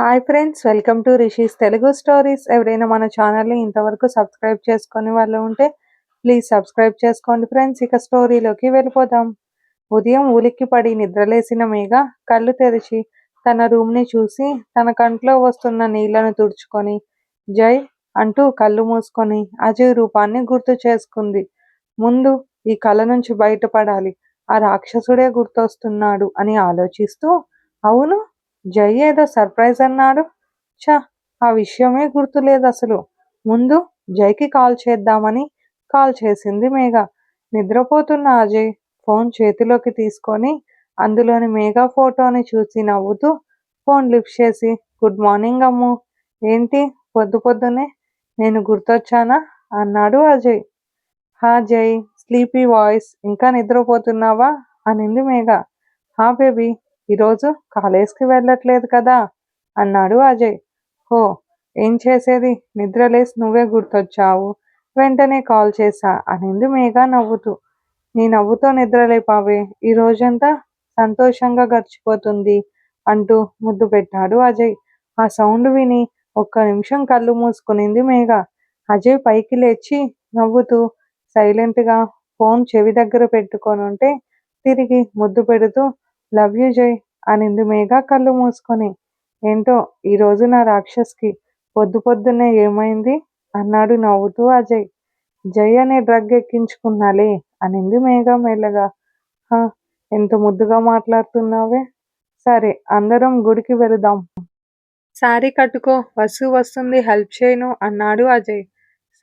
Hi friends welcome to Rishi's Telugu stories ఎవరైనా మన ఛానల్ని ఇంతవరకు సబ్స్క్రైబ్ చేసుకునే వాళ్ళు ఉంటే ప్లీజ్ సబ్స్క్రైబ్ చేసుకోండి ఫ్రెండ్స్ ఇక స్టోరీలోకి వెళ్ళిపోదాం. ఉదయం ఉలిక్కి పడి నిద్రలేసిన మేఘ కళ్ళు తెరిచి తన రూమ్ని చూసి తన కంట్లో వస్తున్న నీళ్ళను తుడుచుకొని జై అంటూ కళ్ళు మూసుకొని అజయ్ రూపాన్ని గుర్తు చేసుకుంది. ముందు ఈ కళ నుంచి బయటపడాలి. ఆ రాక్షసుడే గుర్తొస్తున్నాడు అని ఆలోచిస్తూ అవును జై ఏదో సర్ప్రైజ్ అన్నాడు. ఛ ఆ విషయమే గుర్తులేదు అసలు. ముందు జైకి కాల్ చేద్దామని కాల్ చేసింది మేఘ. నిద్రపోతున్న అజయ్. ఫోన్ చేతిలోకి తీసుకొని అందులోని మేఘా ఫోటోని చూసి నవ్వుతూ ఫోన్ లిఫ్ట్ చేసి గుడ్ మార్నింగ్ అమ్ము. ఏంటి? పొద్దు పొద్దునే నేను గుర్తొచ్చానా? అన్నాడు అజయ్. హా జై స్లీపీ వాయిస్. ఇంకా నిద్రపోతున్నావా? అనింది మేఘ. హా బేబీ ఈరోజు కాలేజ్కి వెళ్ళట్లేదు కదా అన్నాడు అజయ్. హో ఏం చేసేది? నిద్రలేసి నువ్వే గుర్తొచ్చావు. వెంటనే కాల్ చేశా అనింది మేఘ నవ్వుతూ. నీ నవ్వుతో నిద్రలేపావే ఈ రోజంతా సంతోషంగా గడిచిపోతుంది అంటూ ముద్దు పెట్టాడు అజయ్. ఆ సౌండ్ విని ఒక్క నిమిషం కళ్ళు మూసుకునింది మేఘ. అజయ్ పైకి లేచి నవ్వుతూ సైలెంట్గా ఫోన్ చెవి దగ్గర పెట్టుకొని ఉంటే తిరిగి ముద్దు పెడుతూ లవ్ యూ జై అనింది మేఘ కళ్ళు మూసుకొని. ఏంటో ఈరోజు నా రాక్షస్కి పొద్దు పొద్దున్నే ఏమైంది? అన్నాడు నవ్వుతూ అజయ్. జై అనే డ్రగ్ ఎక్కించుకున్నాలే అనింది మేఘా మెల్లగా. హా ఎంత ముద్దుగా మాట్లాడుతున్నావే. సరే అందరం గుడికి వెళదాం. శారీ కట్టుకో వసు వస్తుంది హెల్ప్ చేయను అన్నాడు అజయ్.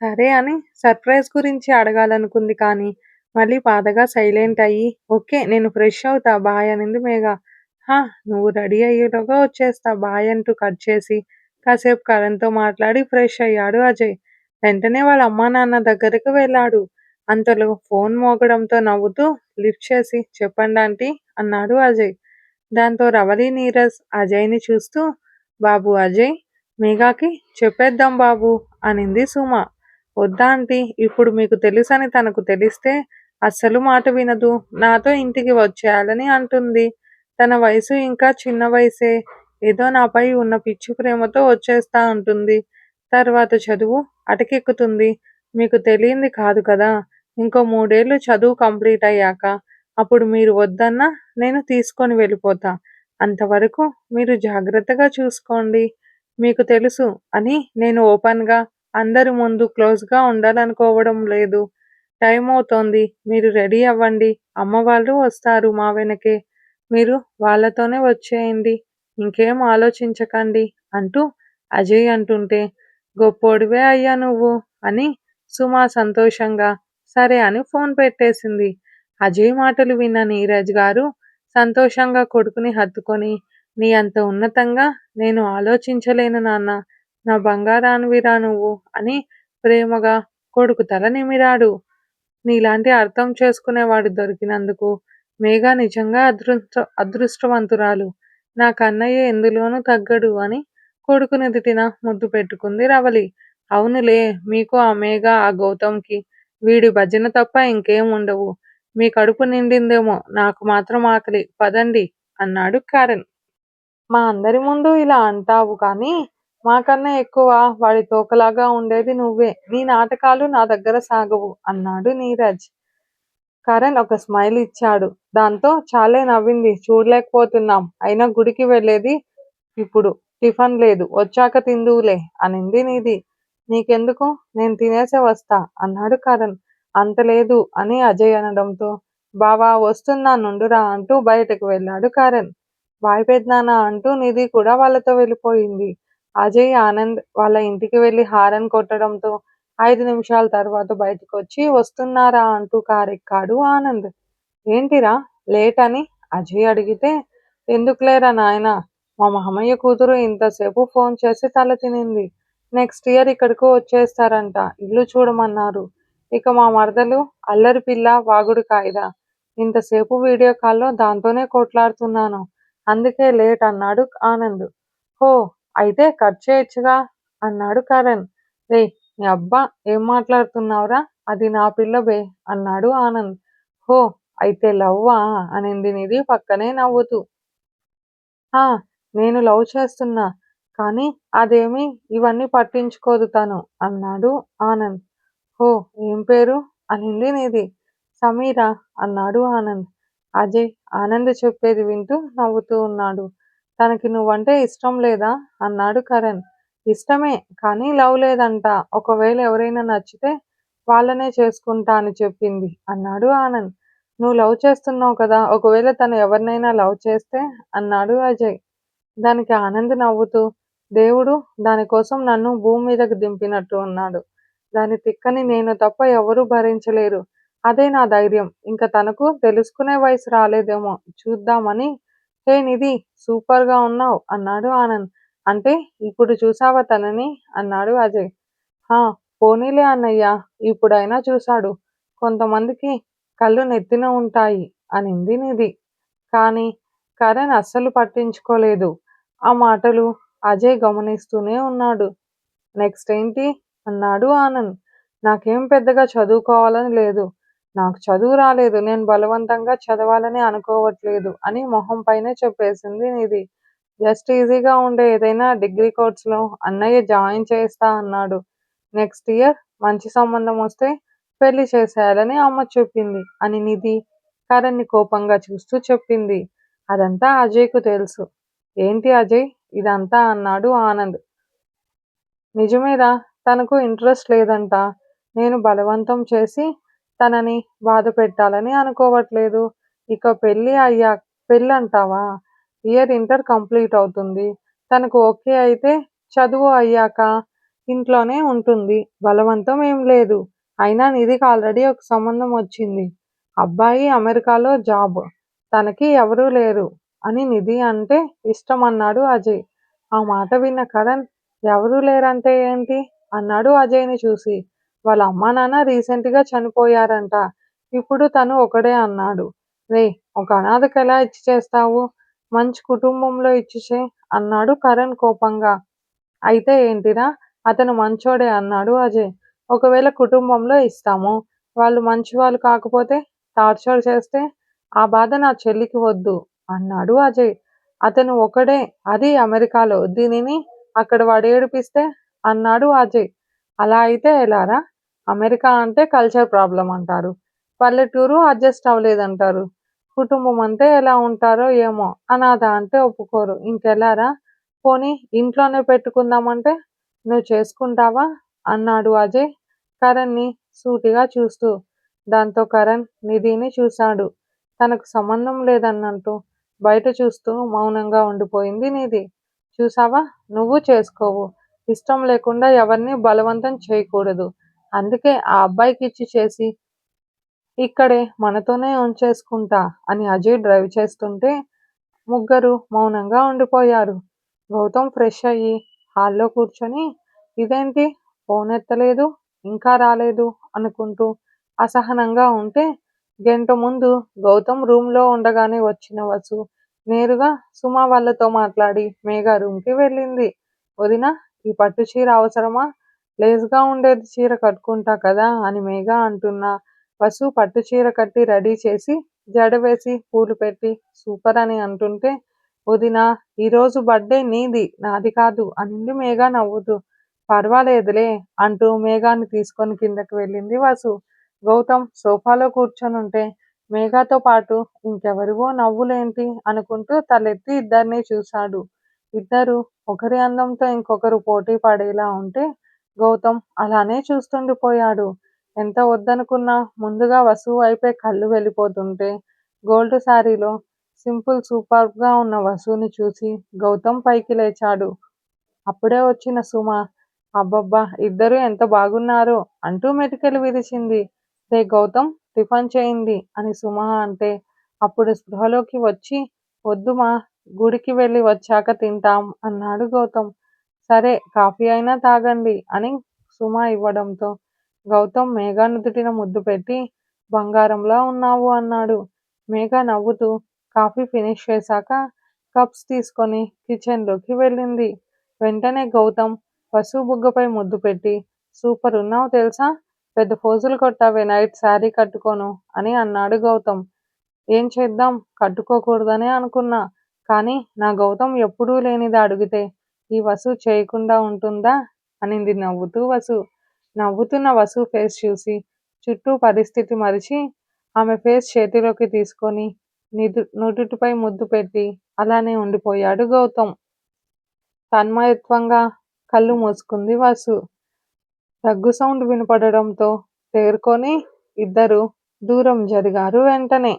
సరే అని సర్ప్రైజ్ గురించి అడగాలనుకుంది కానీ మళ్ళీ పాదగా సైలెంట్ అయ్యి ఓకే నేను ఫ్రెష్ అవుతా బాయ్ అనింది మేఘా. హా నువ్వు రెడీ అయ్యేలోగా వచ్చేస్తా. బాయ్ అంటూ కట్ చేసి కాసేపు కరణ్తో మాట్లాడి ఫ్రెష్ అయ్యాడు అజయ్. వెంటనే వాళ్ళ అమ్మా నాన్న దగ్గరకు వెళ్ళాడు. అంతలో ఫోన్ మోగడంతో నవ్వుతూ లిఫ్ట్ చేసి చెప్పండి ఆంటీ అన్నాడు అజయ్. దాంతో రవలి నీరజ్ అజయ్ని చూస్తూ బాబు అజయ్ మేఘాకి చెప్పేద్దాం బాబు అనింది సుమ. వద్దా ఆంటీ ఇప్పుడు మీకు తెలుసని తనకు తెలిస్తే అస్సలు మాట వినదు. నాతో ఇంటికి వచ్చేయాలని అంటుంది. తన వయసు ఇంకా చిన్న వయసే. ఏదో నాపై ఉన్న పిచ్చి ప్రేమతో వచ్చేస్తా ఉంటుంది తర్వాత చదువు అటకెక్కుతుంది. మీకు తెలియంది కాదు కదా? ఇంకో మూడేళ్ళు చదువు కంప్లీట్ అయ్యాక. అప్పుడు మీరు వద్దన్నా నేను తీసుకొని వెళ్ళిపోతా. అంతవరకు మీరు జాగ్రత్తగా చూసుకోండి. మీకు తెలుసు అని నేను ఓపెన్గా అందరి ముందు క్లోజ్గా ఉండాలనుకోవడం లేదు. టైం అవుతోంది మీరు రెడీ అవ్వండి. అమ్మ వాళ్ళు వస్తారు మా వెనకే. మీరు వాళ్ళతోనే వచ్చేయండి ఇంకేం ఆలోచించకండి అంటూ అజయ్ అంటుంటే గొప్పోడివే అయ్యా నువ్వు అని సుమా సంతోషంగా సరే అని ఫోన్ పెట్టేసింది. అజయ్ మాటలు విన్న నీరజ్ గారు సంతోషంగా కొడుకుని హత్తుకొని నీ అంత ఉన్నతంగా నేను ఆలోచించలేను నాన్న నా బంగారానివిరా నువ్వు అని ప్రేమగా కొడుకు తల నిమిరాడు నీలాంటి అర్థం చేసుకునేవాడు దొరికినందుకు మేఘ నిజంగా అదృష్ట అదృష్టవంతురాలు. నా కన్నయ్య ఎందులోనూ తగ్గడు అని కొడుకుని దిటిన ముద్దు పెట్టుకుంది రవలి. అవునులే మీకు ఆ మేఘ ఆ గౌతమ్కి వీడి భజన తప్ప ఇంకేం ఉండవు. మీ కడుపు నిండిందేమో నాకు మాత్రం ఆకలి. పదండి అన్నాడు కరణ్ మా అందరి ముందు ఇలా అంటావు కానీ మాకన్నా ఎక్కువ వాడి తోకలాగా ఉండేది నువ్వే. నీ నాటకాలు నా దగ్గర సాగవు అన్నాడు నీరజ్. కరణ్ ఒక స్మైల్ ఇచ్చాడు. దాంతో చాలే నవ్వింది. చూడలేకపోతున్నాం. అయినా గుడికి వెళ్ళేది ఇప్పుడు. టిఫన్ లేదు. వచ్చాక తిందువులే అనింది నిధి. నీకెందుకు? నేను తినేసే వస్తా అన్నాడు కరణ్. అంత లేదు అని అజయ్ అనడంతో. బావా వస్తున్నా నుండురా అంటూ బయటకు వెళ్ళాడు కరణ్. బాయ్ పెద్దనాన్న అంటూ నిధి కూడా వాళ్ళతో వెళ్ళిపోయింది. అజయ్ ఆనంద్ వాళ్ళ ఇంటికి వెళ్ళి హారన్ కొట్టడంతో ఐదు నిమిషాల తర్వాత బయటకు వచ్చి వస్తున్నారా అంటూ కారెక్కాడు ఆనంద్. ఏంటిరా లేట్ అని అజయ్ అడిగితే ఎందుకులేరా నాయన మా మామయ్య కూతురు ఇంతసేపు ఫోన్ చేసి తల తినింది. నెక్స్ట్ ఇయర్ ఇక్కడికి వచ్చేస్తారంట ఇల్లు చూడమన్నారు. ఇక మా మరదలు అల్లరి పిల్ల వాగుడు కాయిదా ఇంతసేపు వీడియో కాల్లో దాంతోనే కొట్లాడుతున్నాను. అందుకే లేట్ అన్నాడు ఆనంద్. హో అయితే కట్ చేయొచ్చుగా అన్నాడు కరణ్. రే నీ అబ్బా ఏం మాట్లాడుతున్నావురా అది నా పిల్ల బే అన్నాడు ఆనంద్ హో అయితే లవ్వా అనింది నిధి పక్కనే నవ్వుతూ ఆ నేను లవ్ చేస్తున్నా కానీ అదేమి ఇవన్నీ పట్టించుకోదు తను అన్నాడు ఆనంద్. హో ఏం పేరు? అనింది నిధి. సమీరా అన్నాడు ఆనంద్. అజయ్ ఆనంద్ చెప్పేది వింటూ నవ్వుతూ ఉన్నాడు. తనకి నువ్వంటే ఇష్టం లేదా? అన్నాడు కరణ్. ఇష్టమే కానీ లవ్ లేదంట. ఒకవేళ ఎవరైనా నచ్చితే వాళ్ళనే చేసుకుంటా అని చెప్పింది అన్నాడు ఆనంద్. నువ్వు లవ్ చేస్తున్నావు కదా ఒకవేళ తను ఎవరినైనా లవ్ చేస్తే అన్నాడు అజయ్. దానికి ఆనంద్ నవ్వుతూ దేవుడు దానికోసం నన్ను భూమి మీదకు దింపినట్టు ఉన్నాడు. దాని తిక్కని నేను తప్ప ఎవరూ భరించలేరు. అదే నా ధైర్యం. ఇంక తనకు తెలుసుకునే వయసు రాలేదేమో చూద్దామని హే నిధి సూపర్గా ఉన్నావ్ అన్నాడు ఆనంద్. అంటే ఇప్పుడు చూసావా తనని? అన్నాడు అజయ్. హా పోనీలే అన్నయ్య ఇప్పుడైనా చూశాడు. కొంతమందికి కళ్ళు నెత్తిన ఉంటాయి అనింది నిధి. కానీ కరణ్ అస్సలు పట్టించుకోలేదు. ఆ మాటలు అజయ్ గమనిస్తూనే ఉన్నాడు. నెక్స్ట్ ఏంటి? అన్నాడు ఆనంద్. నాకేం పెద్దగా చదువుకోవాలని లేదు. నాకు చదువు రాలేదు. నేను బలవంతంగా చదవాలని అనుకోవట్లేదు అని మొహం పైనే చెప్పేసింది నిధి. జస్ట్ ఈజీగా ఉండే ఏదైనా డిగ్రీ కోర్సులో అన్నయ్య జాయిన్ చేస్తా అన్నాడు. నెక్స్ట్ ఇయర్ మంచి సంబంధం వస్తే పెళ్ళి చేసేయాలని అమ్మ చెప్పింది అని నిధి కరణ్ని కోపంగా చూస్తూ చెప్పింది. అదంతా అజయ్కు తెలుసు. ఏంటి అజయ్ ఇదంతా అన్నాడు ఆనంద్. నిజమేరా తనకు ఇంట్రెస్ట్ లేదంట. నేను బలవంతం చేసి తనని బాధ పెట్టాలని అనుకోవట్లేదు. ఇక పెళ్ళి అయ్యా పెళ్ళంటావా? ఇయర్ ఇంటర్ కంప్లీట్ అవుతుంది. తనకు ఓకే అయితే చదువు అయ్యాక ఇంట్లోనే ఉంటుంది. బలవంతం ఏం లేదు. అయినా నిధికి ఆల్రెడీ ఒక సంబంధం వచ్చింది. అబ్బాయి అమెరికాలో జాబ్. తనకి ఎవరూ లేరు అని నిధి అంటే ఇష్టం అన్నాడు అజయ్. ఆ మాట విన్న కరణ్ ఎవరూ లేరంటే ఏంటి? అన్నాడు అజయ్ని చూసి. వాళ్ళ అమ్మానాన్న నాన్న రీసెంట్గా చనిపోయారంట. ఇప్పుడు తను ఒకడే అన్నాడు. రే ఒక అనాథకు ఎలా ఇచ్చి చేస్తావు? మంచి కుటుంబంలో ఇచ్చిచెయ్ అన్నాడు కరణ్ కోపంగా. అయితే ఏంటిరా? అతను మంచోడే అన్నాడు అజయ్. ఒకవేళ కుటుంబంలో ఇస్తాము. వాళ్ళు మంచివాళ్ళు కాకపోతే టార్చర్ చేస్తే ఆ బాధ నా చెల్లికి వద్దు అన్నాడు అజయ్. అతను ఒకడే అదీ అమెరికాలో దీనిని అక్కడ వాడేడిపిస్తే అన్నాడు అజయ్. అలా అయితే ఎలారా? అమెరికా అంటే కల్చర్ ప్రాబ్లం అంటారు. పల్లెటూరు అడ్జస్ట్ అవ్వలేదంటారు. కుటుంబం అంటే ఎలా ఉంటారో ఏమో అనాథ అంటే ఒప్పుకోరు. ఇంకెలారా? పోనీ ఇంట్లోనే పెట్టుకుందామంటే నువ్వు చేసుకుంటావా? అన్నాడు అజయ్ కరణ్ని సూటిగా చూస్తూ. దాంతో కరణ్ నిధిని చూశాడు. తనకు సంబంధం లేదన్నట్టు బయట చూస్తూ మౌనంగా ఉండిపోయింది నిధి. చూసావా నువ్వు చేసుకోవు. ఇష్టం లేకుండా ఎవరిని బలవంతం చేయకూడదు. అందుకే ఆ అబ్బాయికి ఇచ్చి చేసి ఇక్కడే మనతోనే ఉంచేసుకుంటా అని అజయ్ డ్రైవ్ చేస్తుంటే ముగ్గురు మౌనంగా ఉండిపోయారు. గౌతమ్ ఫ్రెష్ అయ్యి హాల్లో కూర్చొని ఇదేంటి ఫోన్ ఎత్తలేదు, ఇంకా రాలేదు అనుకుంటూ అసహనంగా ఉంటే గంట ముందు గౌతమ్ రూమ్లో ఉండగానే వచ్చిన వసు నేరుగా సుమ వాళ్ళతో మాట్లాడి మేఘ రూమ్కి వెళ్ళింది. వదినా ఈ పట్టు చీర అవసరమా? లేస్గా ఉండేది చీర కట్టుకుంటా కదా అని మేఘ అంటున్నా వసు పట్టు చీర కట్టి రెడీ చేసి జడ వేసి పూలు పెట్టి సూపర్ అని అంటుంటే వదినా ఈరోజు బర్త్డే నీది నాది కాదు అనింది మేఘ నవ్వుతూ. పర్వాలేదులే అంటూ మేఘాన్ని తీసుకొని కిందకి వెళ్ళింది వసు. గౌతమ్ సోఫాలో కూర్చొనుంటే మేఘాతో పాటు ఇంకెవరివో నవ్వులేంటి అనుకుంటూ తలెత్తి ఇద్దరిని చూశాడు. ఇద్దరు ఒకరి అందంతో ఇంకొకరు పోటీ పడేలా ఉంటే గౌతమ్ అలానే చూస్తుండిపోయాడు. ఎంత వద్దనుకున్నా ముందుగా వసు వైపే కళ్ళు వెళ్ళిపోతుంటే గోల్డ్ శారీలో సింపుల్ సూపర్గా ఉన్న వసుని చూసి గౌతమ్ పైకి లేచాడు. అప్పుడే వచ్చిన సుమ అబ్బబ్బా ఇద్దరూ ఎంత బాగున్నారో అంటూ మెటికలు విరిచింది. రే గౌతమ్ టిఫిన్ చేయింది అని సుమ అంటే అప్పుడు స్పృహలోకి వచ్చి వద్దుమా గుడికి వెళ్ళి వచ్చాక తింటాం అన్నాడు గౌతమ్. సరే కాఫీ అయినా తాగండి అని సుమ ఇవ్వడంతో గౌతమ్ మేఘాను నుదుటిన ముద్దు పెట్టి బంగారంలా ఉన్నావు అన్నాడు. మేఘ నవ్వుతూ కాఫీ ఫినిష్ చేశాక కప్స్ తీసుకొని కిచెన్లోకి వెళ్ళింది. వెంటనే గౌతమ్ పసుపు బుగ్గపై ముద్దు పెట్టి సూపర్ ఉన్నావ్ తెలుసా? పెద్ద ఫోజులు కొట్టావే నైట్ శారీ కట్టుకోను అని అన్నాడు గౌతమ్. ఏం చేద్దాం కట్టుకోకూడదనే అనుకున్నా. కానీ నా గౌతమ్ ఎప్పుడూ లేనిది అడిగితే ఈ వసు చేయకుండా ఉంటుందా అనింది నవ్వుతూ వసు నవ్వుతున్న వసు ఫేస్ చూసి చుట్టూ పరిస్థితి మరిచి ఆమె ఫేస్ చేతిలోకి తీసుకొని నిదు నుదుటిపై ముద్దు పెట్టి అలానే ఉండిపోయాడు గౌతమ్. తన్మయత్వంగా కళ్ళు మూసుకుంది వసు. దగ్గు సౌండ్ వినపడడంతో తేరుకొని ఇద్దరు దూరం జరిగారు వెంటనే.